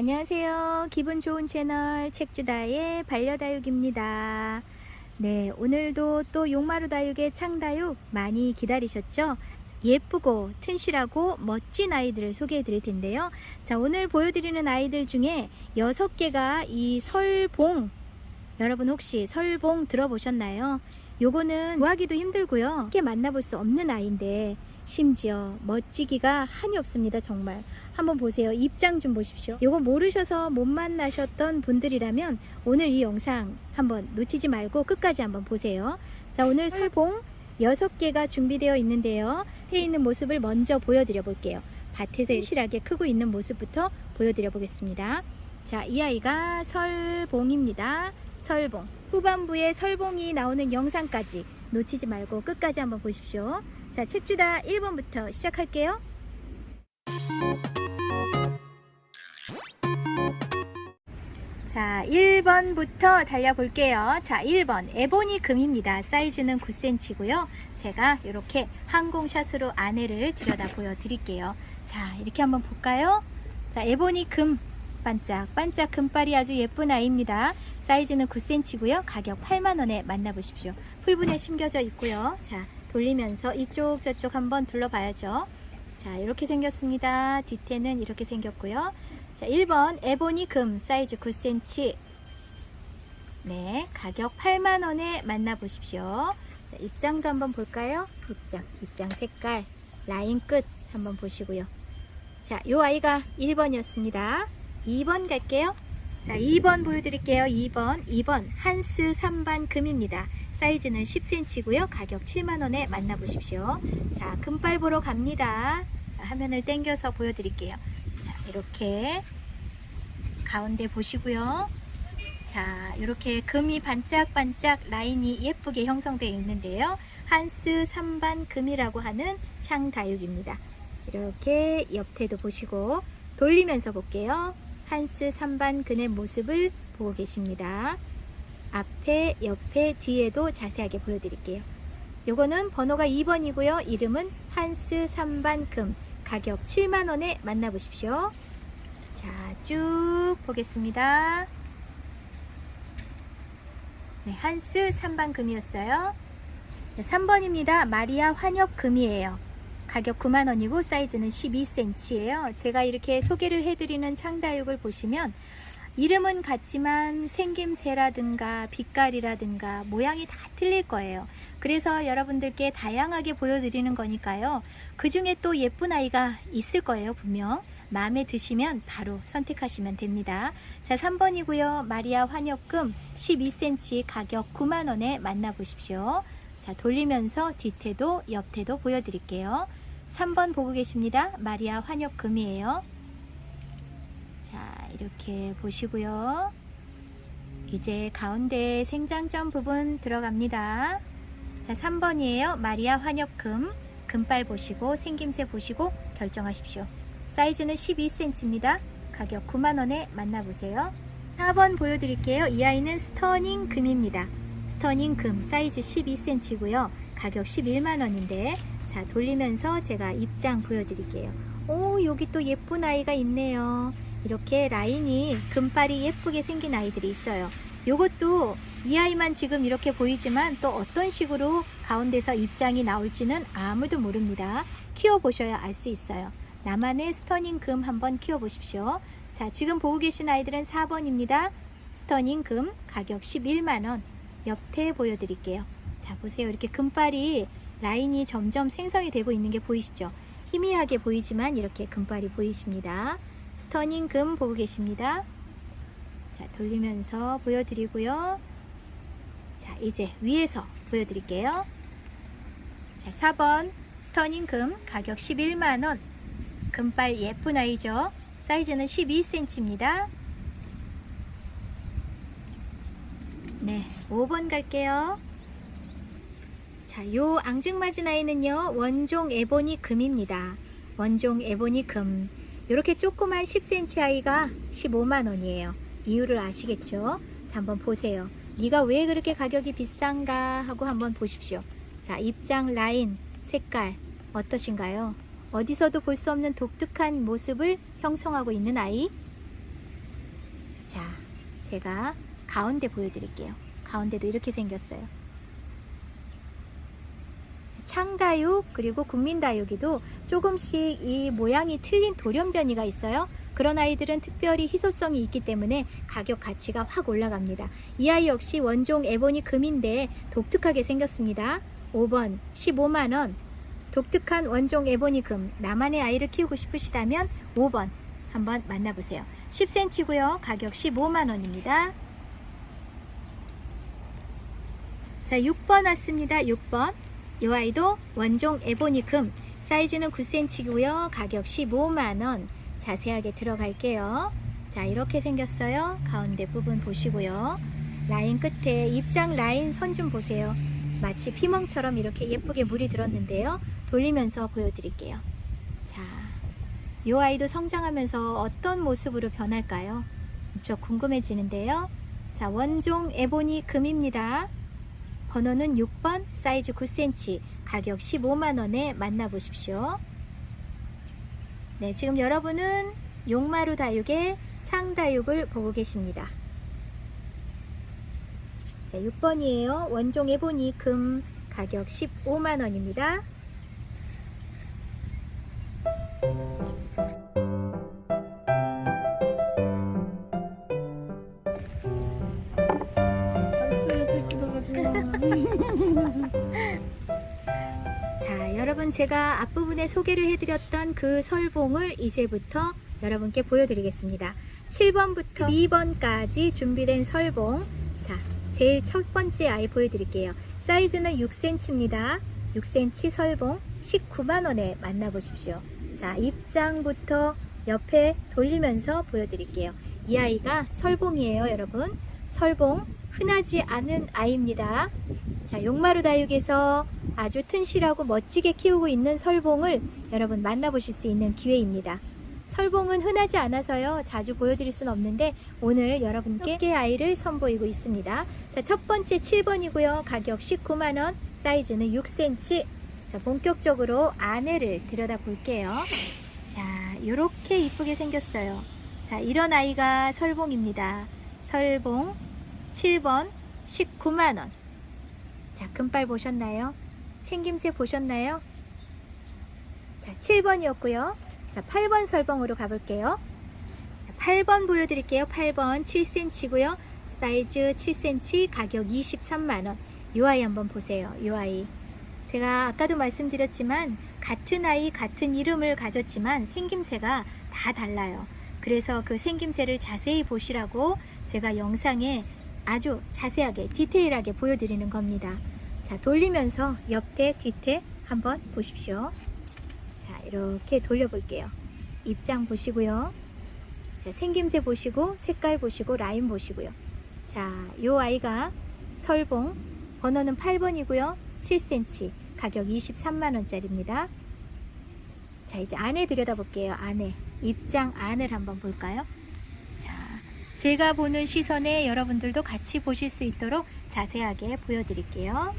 안녕하세요. 기분 좋은 채널 책주다의 반려다육입니다. 네, 오늘도 또 용마루 다육의 창다육 많이 기다리셨죠? 예쁘고 튼실하고 멋진 아이들을 소개해 드릴 텐데요. 자, 오늘 보여드리는 아이들 중에 여섯 개가 이 설봉. 여러분 혹시 설봉 들어보셨나요? 요거는 구하기도 힘들고요. 쉽게 만나볼 수 없는 아이인데 심지어 멋지기가 한이 없습니다. 정말. 한번 보세요. 입장 좀 보십시오. 요거 모르셔서 못 만나셨던 분들이라면 오늘 이 영상 한번 놓치지 말고 끝까지 한번 보세요. 자, 오늘 설봉 6개가 준비되어 있는데요. 해 있는 모습을 먼저 보여드려 볼게요. 밭에서 실하게 크고 있는 모습부터 보여드려 보겠습니다. 자, 이 아이가 설봉입니다. 설봉. 후반부에 설봉이 나오는 영상까지 놓치지 말고 끝까지 한번 보십시오. 자, 책주다 1번부터 시작할게요. 자, 1번부터 달려볼게요. 자, 1번. 에보니 금입니다. 사이즈는 9cm고요. 제가 이렇게 항공샷으로 안에를 들여다 보여드릴게요. 자, 이렇게 한번 볼까요? 자, 에보니 금. 반짝, 반짝 금발이 아주 예쁜 아이입니다. 사이즈는 9cm고요. 가격 8만원에 만나보십시오. 풀분에 심겨져 있고요. 자, 돌리면서 이쪽 저쪽 한번 둘러봐야죠. 자, 이렇게 생겼습니다. 뒤태는 이렇게 생겼고요. 자, 1번 에보니 금 사이즈 9cm. 네, 가격 8만 원에 만나보십시오. 자, 입장도 한번 볼까요? 입장, 입장 색깔, 라인 끝 한번 보시고요. 자, 요 아이가 1번이었습니다. 2번 갈게요. 자, 2번 보여드릴게요. 2번, 2번 한스 3반 금입니다. 사이즈는 10cm고요. 가격 7만원에 만나보십시오. 자, 금발 보러 갑니다. 화면을 당겨서 보여드릴게요. 자, 이렇게 가운데 보시고요. 자, 이렇게 금이 반짝반짝 라인이 예쁘게 형성되어 있는데요. 한스 3반 금이라고 하는 창다육입니다. 이렇게 옆에도 보시고 돌리면서 볼게요. 한스 3반 근의 모습을 보고 계십니다. 앞에, 옆에, 뒤에도 자세하게 보여드릴게요. 요거는 번호가 2번이고요. 이름은 한스 3반 금. 가격 7만원에 만나보십시오. 자, 쭉 보겠습니다. 네, 한스 3반 금이었어요. 3번입니다. 마리아 환엽 금이에요. 가격 9만원이고 사이즈는 12cm예요. 제가 이렇게 소개를 해드리는 창다육을 보시면 이름은 같지만 생김새라든가 빛깔이라든가 모양이 다 틀릴 거예요. 그래서 여러분들께 다양하게 보여드리는 거니까요. 그 중에 또 예쁜 아이가 있을 거예요, 분명. 마음에 드시면 바로 선택하시면 됩니다. 자, 3번이고요. 마리아 환엽금 12cm 가격 9만원에 만나보십시오. 자, 돌리면서 뒤태도 옆태도 보여드릴게요. 3번 보고 계십니다. 마리아 환엽금이에요. 자, 이렇게 보시고요. 이제 가운데 생장점 부분 들어갑니다. 자, 3번이에요. 마리아 환엽금. 금발 보시고 생김새 보시고 결정하십시오. 사이즈는 12cm입니다. 가격 9만원에 만나보세요. 4번 보여드릴게요. 이 아이는 스터닝 금입니다. 스터닝 금 사이즈 12cm고요. 가격 11만원인데 자 돌리면서 제가 입장 보여드릴게요. 오 여기 또 예쁜 아이가 있네요. 이렇게 라인이 금발이 예쁘게 생긴 아이들이 있어요. 요것도 이 아이만 지금 이렇게 보이지만 또 어떤 식으로 가운데서 입장이 나올지는 아무도 모릅니다. 키워보셔야 알 수 있어요. 나만의 스터닝 금 한번 키워보십시오. 자, 지금 보고 계신 아이들은 4번입니다. 스터닝 금 가격 11만원. 옆태 보여드릴게요. 자, 보세요. 이렇게 금발이 라인이 점점 생성이 되고 있는 게 보이시죠? 희미하게 보이지만 이렇게 금발이 보이십니다. 스터닝 금 보고 계십니다. 자, 돌리면서 보여드리고요. 자, 이제 위에서 보여드릴게요. 자, 4번 스터닝 금 가격 11만원. 금발 예쁜 아이죠? 사이즈는 12cm입니다. 네, 5번 갈게요. 자, 요 앙증맞은 아이는요, 원종 에보니 금입니다. 원종 에보니 금. 이렇게 조그만 10cm 아이가 15만 원이에요. 이유를 아시겠죠? 자, 한번 보세요. 네가 왜 그렇게 가격이 비싼가 하고 한번 보십시오. 자, 입장 라인, 색깔 어떠신가요? 어디서도 볼 수 없는 독특한 모습을 형성하고 있는 아이. 자, 제가 가운데 보여드릴게요. 가운데도 이렇게 생겼어요. 자, 창다육 그리고 국민다육이도 조금씩 이 모양이 틀린 돌연변이가 있어요. 그런 아이들은 특별히 희소성이 있기 때문에 가격 가치가 확 올라갑니다. 이 아이 역시 원종 에보니 금인데 독특하게 생겼습니다. 5번 15만원 독특한 원종 에보니 금 나만의 아이를 키우고 싶으시다면 5번 한번 만나보세요. 10cm고요. 가격 15만원입니다. 자 6번 왔습니다. 6번 이 아이도 원종 에보니 금 사이즈는 9cm고요. 가격 15만원 자세하게 들어갈게요. 자 이렇게 생겼어요. 가운데 부분 보시고요. 라인 끝에 입장 라인 선 좀 보세요. 마치 피멍처럼 이렇게 예쁘게 물이 들었는데요. 돌리면서 보여드릴게요. 자, 이 아이도 성장하면서 어떤 모습으로 변할까요? 저 궁금해지는데요. 자, 원종 에보니 금입니다. 번호는 6번, 사이즈 9cm, 가격 15만원에 만나보십시오. 네, 지금 여러분은 용마루 다육의 창다육을 보고 계십니다. 자, 6번이에요. 원종 에보니 금 가격 15만원입니다. 알았어요, 제끼도 가지고. 자, 여러분 제가 앞부분에 소개를 해드렸던 그 설봉을 이제부터 여러분께 보여드리겠습니다. 7번부터 2번까지 준비된 설봉. 자, 제일 첫 번째 아이 보여드릴게요. 사이즈는 6cm입니다. 6cm 설봉 19만원에 만나보십시오. 자, 입장부터 옆에 돌리면서 보여드릴게요. 이 아이가 설봉이에요, 여러분. 설봉 흔하지 않은 아이입니다. 자, 용마루 다육에서 아주 튼실하고 멋지게 키우고 있는 설봉을 여러분 만나보실 수 있는 기회입니다. 설봉은 흔하지 않아서요 자주 보여드릴 수는 없는데 오늘 여러분께 깨 아이를 선보이고 있습니다. 자, 첫 번째 7번이고요. 가격 19만원, 사이즈는 6cm. 자, 본격적으로 안에를 들여다 볼게요. 자, 이렇게 이쁘게 생겼어요. 자, 이런 아이가 설봉입니다. 설봉 7번 19만원. 자, 금발 보셨나요? 생김새 보셨나요? 자, 7번이었고요. 자, 8번 설봉으로 가볼게요. 자, 8번 보여드릴게요. 8번 7cm고요. 사이즈 7cm, 가격 23만원. 이 아이 한번 보세요. 이 아이. 제가 아까도 말씀드렸지만 같은 아이, 같은 이름을 가졌지만 생김새가 다 달라요. 그래서 그 생김새를 자세히 보시라고 제가 영상에 아주 자세하게 디테일하게 보여드리는 겁니다. 자, 돌리면서 옆에 뒤태 한번 보십시오. 자, 이렇게 돌려볼게요. 입장 보시고요. 자, 생김새 보시고, 색깔 보시고, 라인 보시고요. 자, 요 아이가 설봉, 번호는 8번이고요. 7cm, 가격 23만원짜리입니다. 자, 이제 안에 들여다볼게요. 안에. 입장 안을 한번 볼까요? 자, 제가 보는 시선에 여러분들도 같이 보실 수 있도록 자세하게 보여드릴게요.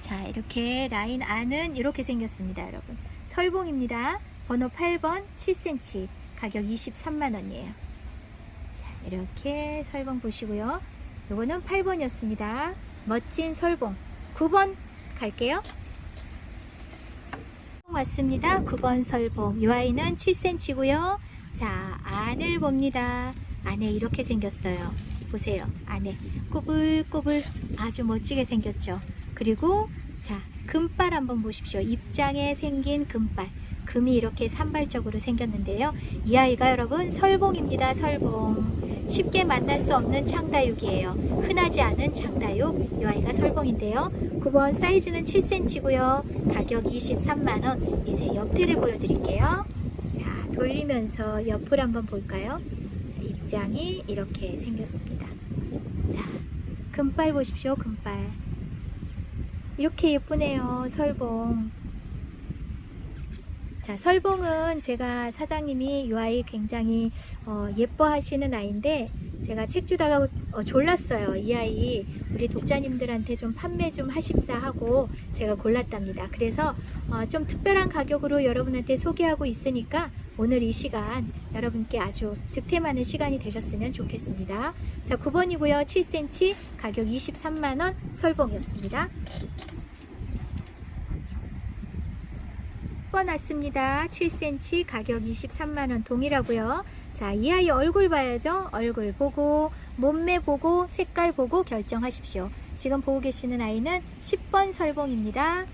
자, 이렇게 라인 안은 이렇게 생겼습니다, 여러분. 설봉입니다. 번호 8번 7cm, 가격 23만원이에요. 자, 이렇게 설봉 보시고요. 요거는 8번이었습니다. 멋진 설봉. 9번 갈게요. 왔습니다. 9번 설봉. 이 아이는 7cm고요. 자, 안을 봅니다. 안에 이렇게 생겼어요. 보세요. 안에 꼬불꼬불 아주 멋지게 생겼죠. 그리고 자, 금발 한번 보십시오. 입장에 생긴 금발. 금이 이렇게 산발적으로 생겼는데요. 이 아이가 여러분 설봉입니다. 설봉. 쉽게 만날 수 없는 창다육이에요. 흔하지 않은 창다육. 이 아이가 설봉인데요. 9번 사이즈는 7cm고요. 가격 23만원. 이제 옆태를 보여드릴게요. 자, 돌리면서 옆을 한번 볼까요? 자, 입장이 이렇게 생겼습니다. 자, 금발 보십시오. 금발. 이렇게 예쁘네요. 설봉. 자, 설봉은 제가 사장님이 이 아이 굉장히 어, 예뻐하시는 아이인데 제가 책 주다가 어, 졸랐어요. 이 아이 우리 독자님들한테 좀 판매 좀 하십사 하고 제가 골랐답니다. 그래서 어, 좀 특별한 가격으로 여러분한테 소개하고 있으니까 오늘 이 시간 여러분께 아주 득템하는 시간이 되셨으면 좋겠습니다. 자, 9번이고요. 7cm 가격 23만원 설봉이었습니다. 10번 왔습니다. 7cm 가격 23만원 동일하고요. 자, 이 아이 얼굴 봐야죠. 얼굴 보고, 몸매 보고, 색깔 보고 결정하십시오. 지금 보고 계시는 아이는 10번 설봉입니다.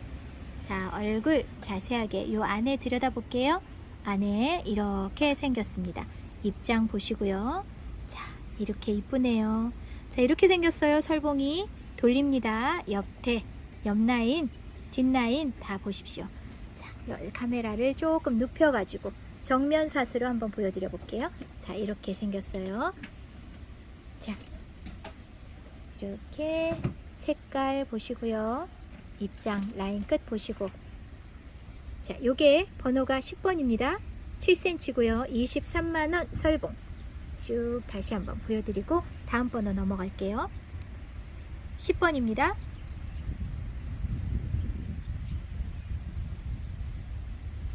자, 얼굴 자세하게 요 안에 들여다볼게요. 안에 이렇게 생겼습니다. 입장 보시고요. 자, 이렇게 이쁘네요. 자, 이렇게 생겼어요. 설봉이. 돌립니다. 옆에, 옆 라인, 뒷 라인 다 보십시오. 자, 요 카메라를 조금 눕혀가지고 정면 샷으로 한번 보여드려 볼게요. 자, 이렇게 생겼어요. 자, 이렇게 색깔 보시고요. 입장 라인 끝 보시고. 자, 요게 번호가 10번입니다. 7cm고요. 23만원 설봉. 쭉 다시 한번 보여드리고 다음 번호 넘어갈게요. 10번입니다.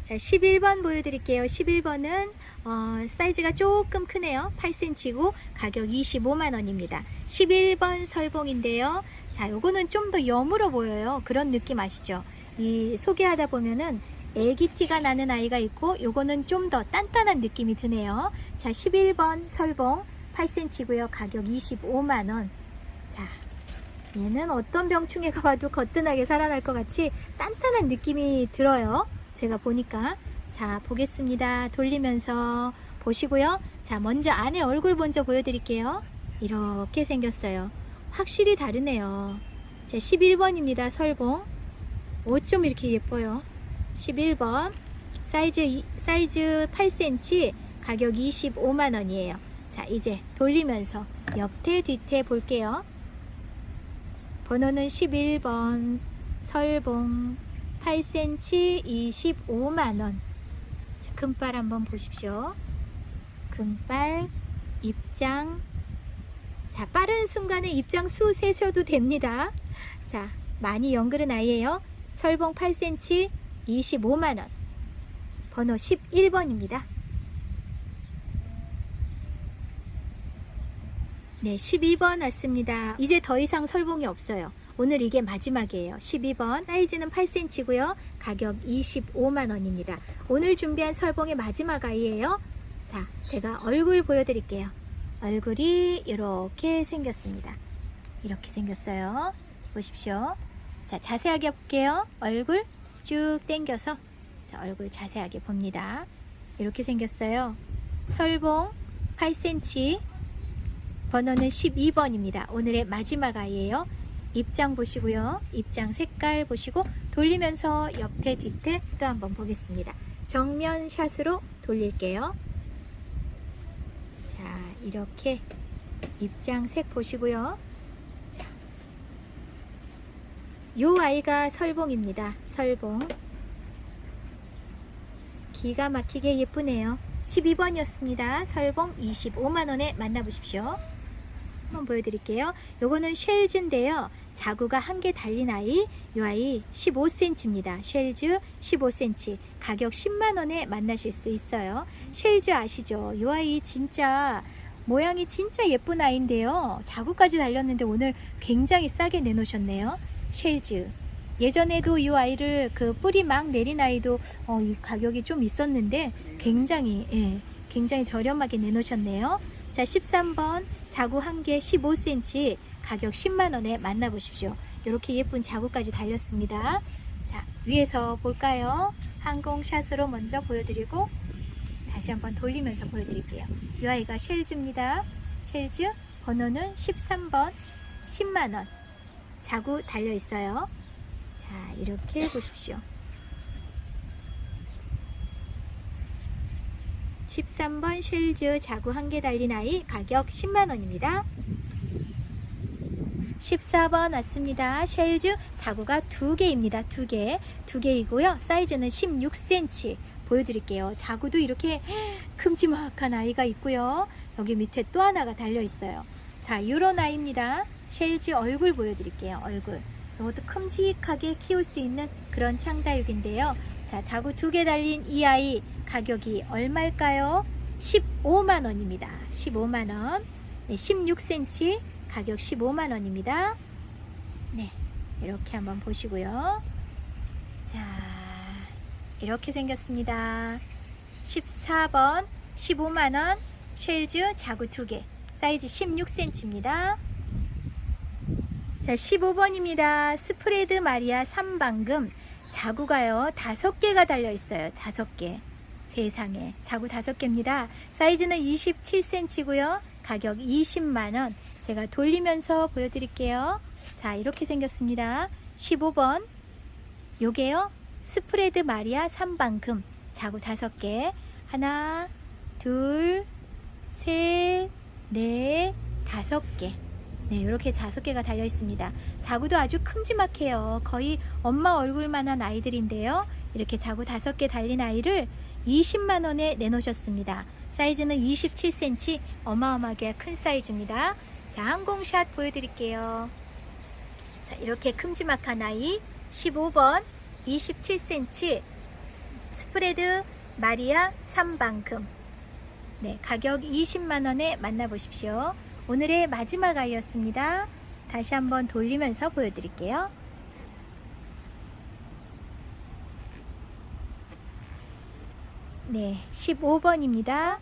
자, 11번 보여드릴게요. 11번은 어, 사이즈가 조금 크네요. 8cm고 가격 25만원입니다. 11번 설봉인데요. 자, 요거는 좀 더 여물어 보여요. 그런 느낌 아시죠? 이 소개하다 보면은 애기 티가 나는 아이가 있고 요거는 좀 더 단단한 느낌이 드네요. 자, 11번 설봉 8cm고요. 가격 25만원. 자, 얘는 어떤 병충해가 봐도 거뜬하게 살아날 것 같이 단단한 느낌이 들어요. 제가 보니까. 자, 보겠습니다. 돌리면서 보시고요. 자, 먼저 안에 얼굴 먼저 보여드릴게요. 이렇게 생겼어요. 확실히 다르네요. 자, 11번입니다. 설봉. 옷 좀 이렇게 예뻐요. 11번. 사이즈, 이- 사이즈 8cm. 가격 25만원이에요. 자, 이제 돌리면서 옆에 뒤태 볼게요. 번호는 11번. 설봉. 8cm 25만원. 자, 금발 한번 보십시오. 금발, 입장. 자, 빠른 순간에 입장 수 세셔도 됩니다. 자, 많이 연그른 아이예요. 설봉 8cm 25만원. 번호 11번입니다. 네, 12번 왔습니다. 이제 더 이상 설봉이 없어요. 오늘 이게 마지막이에요. 12번 사이즈는 8cm고요. 가격 25만 원입니다. 오늘 준비한 설봉의 마지막 아이예요. 자, 제가 얼굴 보여드릴게요. 얼굴이 이렇게 생겼습니다. 이렇게 생겼어요. 보십시오. 자, 자세하게 볼게요. 얼굴 쭉 당겨서 자, 얼굴 자세하게 봅니다. 이렇게 생겼어요. 설봉 8cm 번호는 12번입니다. 오늘의 마지막 아이예요. 입장 보시고요. 입장 색깔 보시고 돌리면서 옆에 뒤태 또 한번 보겠습니다. 정면 샷으로 돌릴게요. 자, 이렇게 입장 색 보시고요. 자, 요 아이가 설봉입니다. 설봉. 기가 막히게 예쁘네요. 12번이었습니다. 설봉 25만원에 만나보십시오. 한번 보여드릴게요. 요거는 쉘즈인데요. 자구가 한 개 달린 아이, 이 아이 15cm입니다. 쉘즈 15cm. 가격 10만원에 만나실 수 있어요. 쉘즈 아시죠? 이 아이 진짜 모양이 진짜 예쁜 아이인데요. 자구까지 달렸는데 오늘 굉장히 싸게 내놓으셨네요. 쉘즈. 예전에도 이 아이를 그 뿌리 막 내린 아이도 어, 이 가격이 좀 있었는데 굉장히 예, 굉장히 저렴하게 내놓으셨네요. 자, 13번 자구 한 개 15cm 가격 10만 원에 만나보십시오. 이렇게 예쁜 자구까지 달렸습니다. 자, 위에서 볼까요? 항공샷으로 먼저 보여드리고 다시 한번 돌리면서 보여드릴게요. 이 아이가 쉘즈입니다. 쉘즈 번호는 13번 10만 원 자구 달려 있어요. 자, 이렇게 보십시오. 13번 쉘즈 자구 한 개 달린 아이 가격 10만원입니다. 14번 왔습니다. 쉘즈 자구가 두 개입니다. 두 개. 두 개이고요. 사이즈는 16cm 보여드릴게요. 자구도 이렇게 큼지막한 아이가 있고요. 여기 밑에 또 하나가 달려 있어요. 자, 요런 아이입니다. 쉘즈 얼굴 보여드릴게요. 얼굴. 이것도 큼직하게 키울 수 있는 그런 창다육인데요. 자, 자구 두 개 달린 이 아이 가격이 얼마일까요? 15만 원입니다. 15만 원. 네, 16cm 가격 15만 원입니다. 네, 이렇게 한번 보시고요. 자, 이렇게 생겼습니다. 14번 15만 원 쉘즈 자구 두 개. 사이즈 16cm입니다. 자, 15번입니다. 스프레드 마리아 3방금 자구가요. 다섯 개가 달려 있어요. 다섯 개. 세상에. 자구 다섯 개입니다. 사이즈는 27cm고요. 가격 20만 원. 제가 돌리면서 보여 드릴게요. 자, 이렇게 생겼습니다. 15번. 요게요. 스프레드 마리아 3방금 자구 다섯 개. 하나, 둘, 셋, 넷, 다섯 개. 네, 이렇게 다섯 개가 달려 있습니다. 자구도 아주 큼지막해요. 거의 엄마 얼굴만한 아이들인데요. 이렇게 자구 다섯 개 달린 아이를 20만 원에 내놓으셨습니다. 사이즈는 27cm, 어마어마하게 큰 사이즈입니다. 자, 항공샷 보여드릴게요. 자, 이렇게 큼지막한 아이 15번 27cm 스프레드 마리아 3방금 네, 가격 20만 원에 만나보십시오. 오늘의 마지막 아이였습니다. 다시 한번 돌리면서 보여드릴게요. 네, 15번입니다.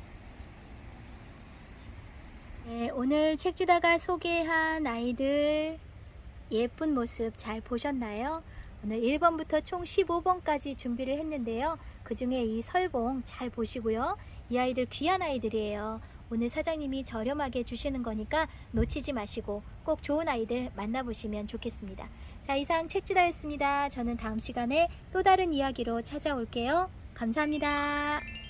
네, 오늘 책 주다가 소개한 아이들 예쁜 모습 잘 보셨나요? 오늘 1번부터 총 15번까지 준비를 했는데요. 그 중에 이 설봉 잘 보시고요. 이 아이들 귀한 아이들이에요. 오늘 사장님이 저렴하게 주시는 거니까 놓치지 마시고 꼭 좋은 아이들 만나보시면 좋겠습니다. 자, 이상 책주다였습니다. 저는 다음 시간에 또 다른 이야기로 찾아올게요. 감사합니다.